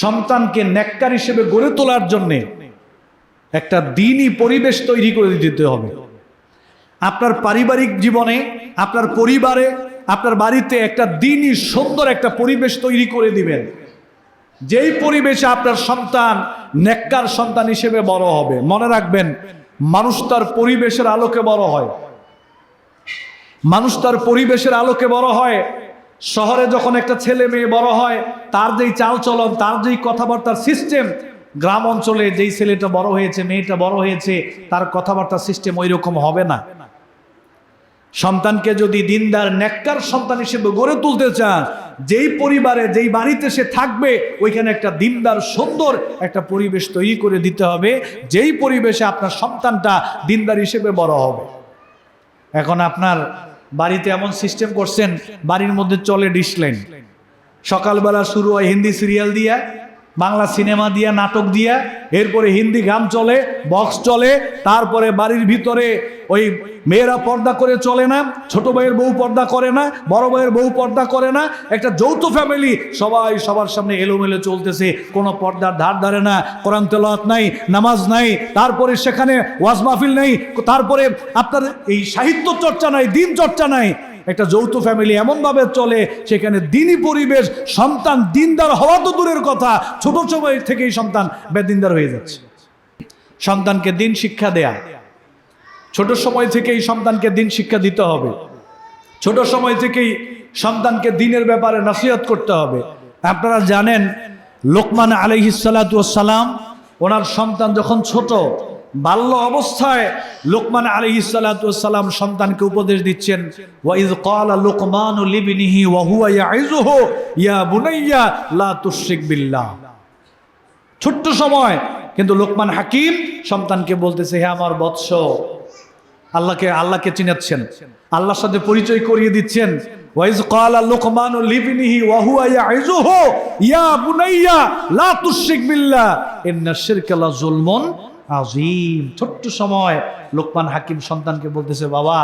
সন্তানকে নেককার হিসেবে গড়ে তোলার জন্যে একটা দিনই পরিবেশ তৈরি করে দিতে হবে। আপনার পারিবারিক জীবনে, আপনার পরিবারে, আপনার বাড়িতে একটা দিনই সুন্দর একটা পরিবেশ তৈরি করে দিবেন। যেই পরিবেশে আপনার সন্তান নেককার সন্তান হিসেবে বড় হবে, মনে রাখবেন, মানুষ তার পরিবেশের আলোকে বড় হয়। মানুষ তার পরিবেশের আলোকে বড় হয় শহরে যখন একটা ছেলে মেয়ে বড় হয়, তার যেই চালচলন, তার যেই কথাবার্তার সিস্টেম গ্রাম অঞ্চলে যেই ছেলেটা বড় হয়েছে, মেয়েটা বড় হয়েছে, তার কথাবার্তার সিস্টেম ওই রকম হবে না। সন্তানকে যদি দিনদার, নেককার সন্তান হিসেবে গড়ে তুলতে চান, যেই পরিবারে, যেই বাড়িতে সে থাকবে, ওইখানে একটা দিনদার, সুন্দর একটা পরিবেশ তৈরি করে দিতে হবে, যেই পরিবেশে আপনার সন্তানটা দিনদার হিসেবে বড় হবে। এখন আপনার বাড়িতে এমন সিস্টেম করছেন বাড়ির মধ্যে চলে ডিসলাইন সকালবেলা শুরু হয় হিন্দি সিরিয়াল দিয়া বাংলা সিনেমা দিয়া, নাটক দিয়া, এরপরে হিন্দি গান চলে বক্স চলে, তারপরে বাড়ির ভিতরে ওই মেয়েরা পর্দা করে চলে না, ছোট ভাইয়ের বউ পর্দা করে না, বড় ভাইয়ের বউ পর্দা করে না, একটা যৌথ ফ্যামিলি সবাই সবার সামনে এলোমেলো চলতেছে, কোনো পর্দার ধার ধারে না, কোরআন তেলাওয়াত নাই, নামাজ নাই, তারপরে সেখানে ওয়াজ মাহফিল নাই, তারপরে আপনার এই সাহিত্য চর্চা নাই, দিন চর্চা নাই একটা যৌথ ফ্যামিলি এমনভাবে চলে, সেখানে দিনই পরিবেশ, সন্তান দিনদার হওয়া তো দূরের কথা, ছোট সময় থেকেই সন্তান বেদিনদার হয়ে যাচ্ছে। সন্তানকে দিন শিক্ষা দেয়া, ছোট সময় থেকেই সন্তানকে দিন শিক্ষা দিতে হবে, ছোট সময় থেকেই সন্তানকে দিনের ব্যাপারে নসিহত করতে হবে। আপনারা জানেন, লোকমান আলহিসাল্লাম ওনার সন্তান যখন ছোট বাল্য অবস্থায় লোকমান আলহিসাল্লাম সন্তানকে উপদেশ দিচ্ছেন ওয়াইজ লোকমান হুয়া ইয়া বুনাইয়া লা ছোট্ট সময়, কিন্তু লোকমান হাকিম সন্তানকে বলতেছে, হে আমার বৎস, আল্লাহকে আল্লাহকে চিনাচ্ছেন আল্লাহর সাথে পরিচয় করিয়ে দিচ্ছেন। ওয়াইজ লুকমানু হুয়া ইয়া বুনাইয়া লা আজিম ছোট্ট সময় লোকমান হাকিম সন্তানকে বলতেছে, বাবা,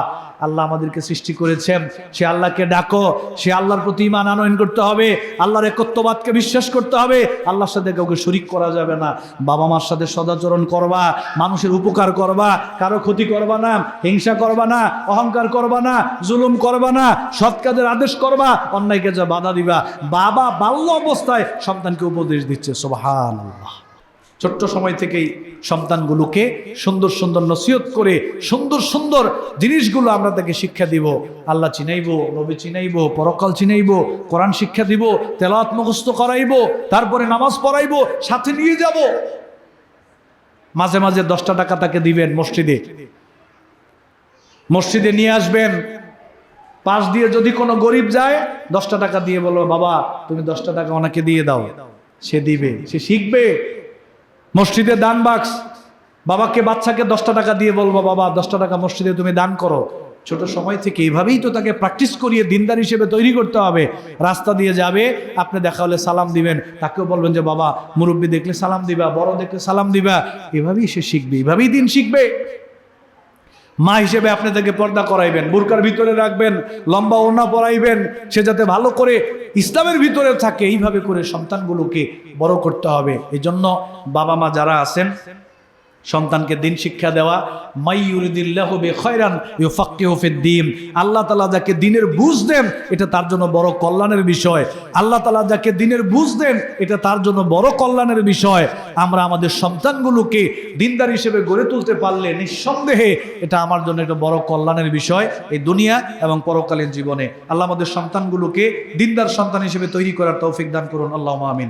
আল্লাহ আমাদেরকে সৃষ্টি করেছেন। সে আল্লাহকে ডাকো, সে আল্লাহর প্রতি ইমান আনয়ন করতে হবে, আল্লাহর একত্ববাদকে বিশ্বাস করতে হবে। আল্লাহর সাথে কাউকে শরিক করা যাবে না। বাবা মার সাথে সদাচরণ করবা, মানুষের উপকার করবা, কারও ক্ষতি করবা না, হিংসা করবা না, অহংকার করবা না, জুলুম করবা না, সৎ কাজের আদেশ করবা, অন্যায়কে যা বাধা দিবা। বাবা বাল্য অবস্থায় সন্তানকে উপদেশ দিচ্ছে সোবাহান আল্লাহ ছোট্ট সময় থেকেই সন্তানগুলোকে সুন্দর সুন্দর নসিহত করে সুন্দর সুন্দর জিনিসগুলো আমরা তাকে শিক্ষা দিব। আল্লাহ চিনাইব, নবী চিনাইব, পরকাল চিনাইব, কোরআন শিক্ষা দিব, তেলাওয়াত মুখস্থ করাইব, তারপরে নামাজ পড়াইব, সাথে নিয়ে যাব। মাঝে মাঝে দশটা টাকা তাকে দিবেন মসজিদে। মসজিদে নিয়ে আসবেন। পাশ দিয়ে যদি কোনো গরিব যায়, দশটা টাকা দিয়ে বলো বাবা, তুমি দশটা টাকা ওনাকে দিয়ে দাও। সে দিবে, সে শিখবে। মসজিদে দান বাক্স। বাবাকে, বাচ্চাকে দশটা টাকা দিয়ে বলব, বাবা, দশটা টাকা মসজিদে তুমি দান করো। ছোট সময় থেকে এইভাবেই তো তাকে প্র্যাকটিস করিয়ে দিনদার হিসেবে তৈরি করতে হবে। রাস্তা দিয়ে যাবে, আপনি দেখা হলে সালাম দিবেন। তাকেও বলবেন যে, বাবা, মুরব্বী দেখলে সালাম দিবা, বড় দেখলে সালাম দিবা। এভাবেই সে শিখবে, এভাবেই দিন শিখবে। মা হিসেবে আপনি তাকে পর্দা করাইবেন, বুরকার ভিতরে রাখবেন, লম্বা ওনা পরাইবেন, সে যাতে ভালো করে ইসলামের ভিতরে থাকে। এইভাবে করে সন্তানগুলোকে বড় করতে হবে। এজন্য জন্য বাবা মা যারা আছেন সন্তানকে দিন শিক্ষা দেওয়া মাইউরিদিল্লাহবে খয়রান ইউফাক্কিহুফিদ্দিন আল্লাহ তালা যাকে দিনের বুঝ দেন, এটা তার জন্য বড় কল্যাণের বিষয়। আল্লাহ তালা যাকে দিনের বুঝ দেন, এটা তার জন্য বড় কল্যাণের বিষয়। আমরা আমাদের সন্তানগুলোকে দিনদার হিসেবে গড়ে তুলতে পারলে নিঃসন্দেহে এটা আমার জন্য একটা বড় কল্যাণের বিষয় এই দুনিয়া এবং পরকালীন জীবনে। আল্লাহ আমাদের সন্তানগুলোকে দিনদার সন্তান হিসেবে তৈরি করার তৌফিক দান করুন। আল্লাহ আমিন।